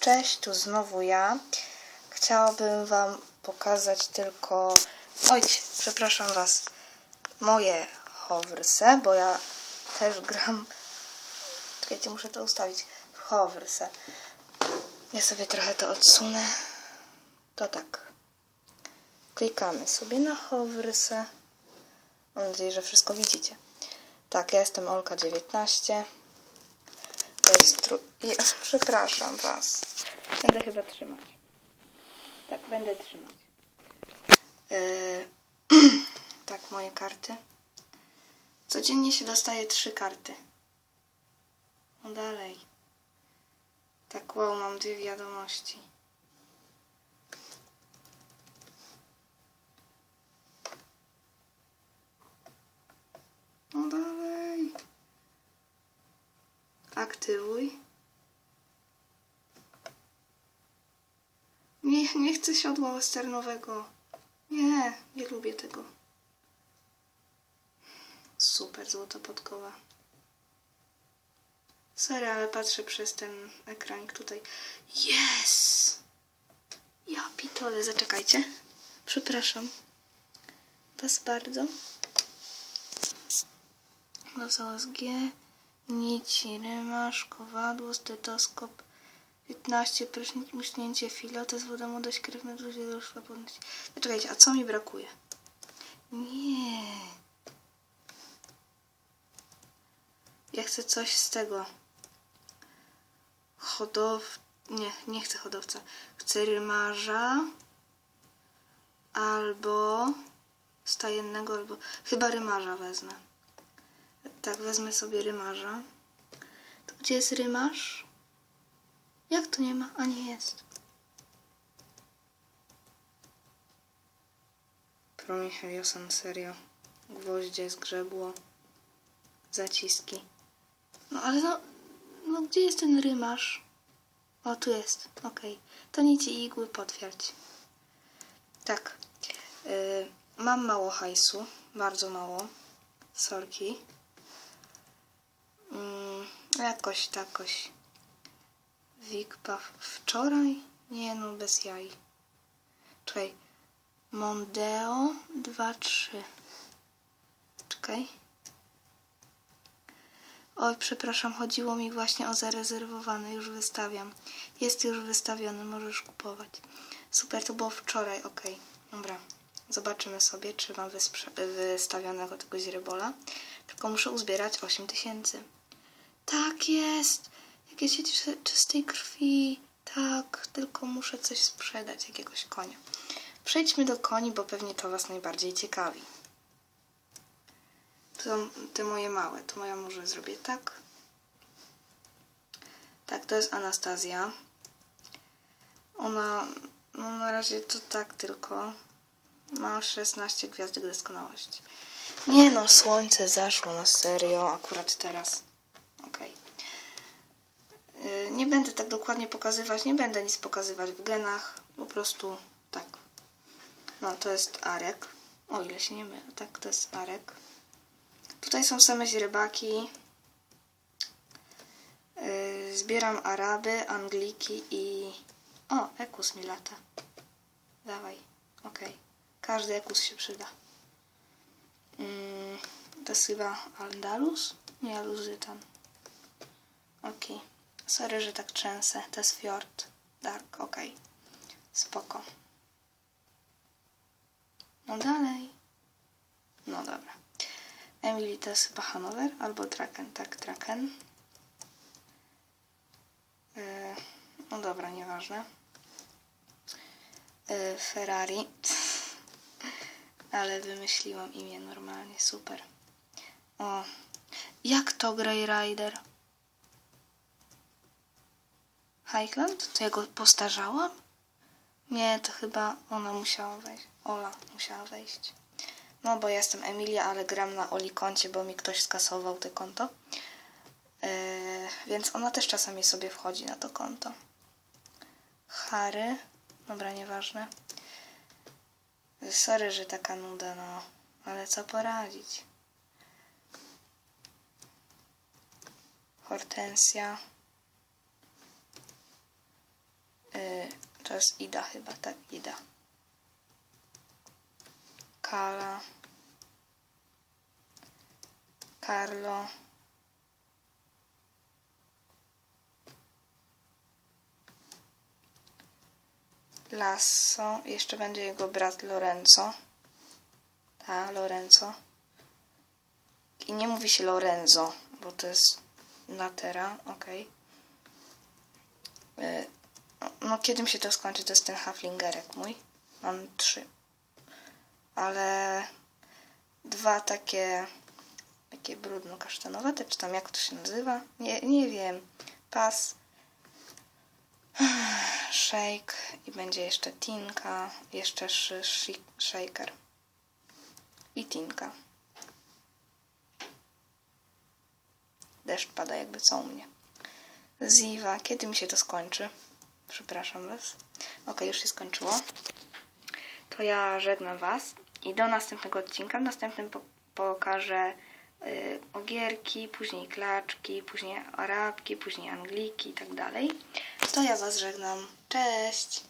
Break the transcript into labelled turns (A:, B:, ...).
A: Cześć, tu znowu ja. Chciałabym Wam pokazać tylko. Oj, przepraszam Was. Moje hoverse, bo ja też gram. Czekajcie, muszę to ustawić. Hoverse. Ja sobie trochę to odsunę. To tak. Klikamy sobie na hoverse. Mam nadzieję, że wszystko widzicie. Tak, ja jestem Olka19. To jest tru... Przepraszam Was. Będę chyba trzymać. Tak, będę trzymać. Yy, tak, moje karty. Codziennie się dostaje trzy karty. No dalej. Tak, wow, mam dwie wiadomości. No dalej. Aktywuj. Nie, nie chcę siodła westernowego. Nie, nie lubię tego. Super, złota podkowa. Sorry, ale patrzę przez ten ekranik tutaj. Yes! Ja pitole, zaczekajcie. Przepraszam. Was bardzo. Los OSG, nici, rymasz, kowadło, stetoskop, 15, prysznic, muśnięcie filotes, woda młodość, krew na drugie do szwabności. Czekajcie, a co mi brakuje? Nie. Ja chcę coś z tego. Hodow... Nie, nie chcę hodowca. Chcę rymarza. Albo stajennego, albo... Chyba rymarza wezmę. Tak, wezmę sobie rymarza. To gdzie jest rymarz? Jak to nie ma? A nie jest. Promień Heliosan, serio. Gwoździe zgrzebło. Zaciski. No ale no, no gdzie jest ten rymarz? O, tu jest. Okej. To nici igły potwierdź. Tak. Y, mam mało hajsu. Bardzo mało. Sorki. Mm, jakoś takoś. Wikpa wczoraj? Nie, no bez jaj. Czekaj. Mondeo 2-3. Czekaj. Oj, przepraszam, chodziło mi właśnie o zarezerwowany. Już wystawiam. Jest już wystawiony, możesz kupować. Super, to było wczoraj, ok. Dobra. Zobaczymy sobie, czy mam wystawionego tego źrebola. Tylko muszę uzbierać 8 tysięcy. Jest! Jakieś czy- czystej krwi. Tak, tylko muszę coś sprzedać, jakiegoś konia. Przejdźmy do koni, bo pewnie to Was najbardziej ciekawi. To są te moje małe. To moja może zrobię tak. Tak, to jest Anastazja. Ona, no na razie to tak tylko. Ma 16 gwiazdek doskonałości. Nie no, słońce zaszło na serio, akurat teraz. Yy, Nie będę tak dokładnie pokazywać, nie będę nic pokazywać w genach, po prostu tak. No, to jest Arek. O ile się nie mylę, tak, to jest Arek. Tutaj są same źrebaki. Yy, zbieram Araby, Angliki i... O, Ekus mi lata. Dawaj, okej. Każdy Ekus się przyda. Mm, to jest chyba Andalus? Nie, Luzytan. Okej. Sorry, że tak trzęsę. To jest Fjord. Dark, okej. Spoko. No dalej. No dobra. Emily to jest chyba Hanover albo Draken. Tak, Draken. Yy, no dobra, nieważne. Yy, Ferrari. Ale wymyśliłam imię normalnie, super. O, jak to Grey Rider? Highland? To ja go postarzałam? Nie, to chyba ona musiała wejść. Ola musiała wejść. No, bo ja jestem Emilia, ale gram na Oli koncie, bo mi ktoś skasował te konto. Yy, więc ona też czasami sobie wchodzi na to konto. Harry. Dobra, nieważne. Sorry, że taka nuda, no. Ale co poradzić? Hortensja. Jest Ida chyba, tak, Ida. Kala. Carlo. Lasso. Jeszcze będzie jego brat Lorenzo. Ta, Lorenzo. I nie mówi się Lorenzo, bo to jest latera. Y, No, kiedy mi się to skończy, to jest ten haflingerek mój. Mam trzy. Ale dwa takie takie brudno-kasztanowate, czy tam jak to się nazywa? Nie, nie wiem. Pas. Shake i będzie jeszcze tinka, jeszcze sh- shi- shaker i tinka. Deszcz pada jakby co u mnie. Ziva, kiedy mi się to skończy? Przepraszam Was. Ok, już się skończyło. To ja żegnam Was i do następnego odcinka. W następnym po- pokażę y, ogierki, później klaczki, później arabki, później angliki i tak dalej. To ja Was żegnam. Cześć!